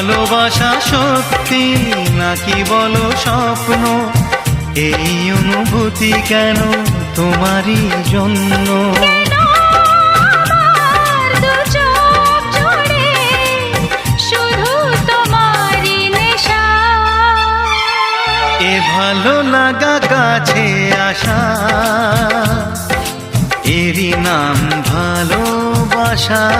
ভালোবাসা সত্যি নাকি বলো স্বপ্ন? এই অনুভূতি কেন তোমারই জন্য? এ ভালো লাগা কাছে আসা। এরই নাম ভালোবাসা।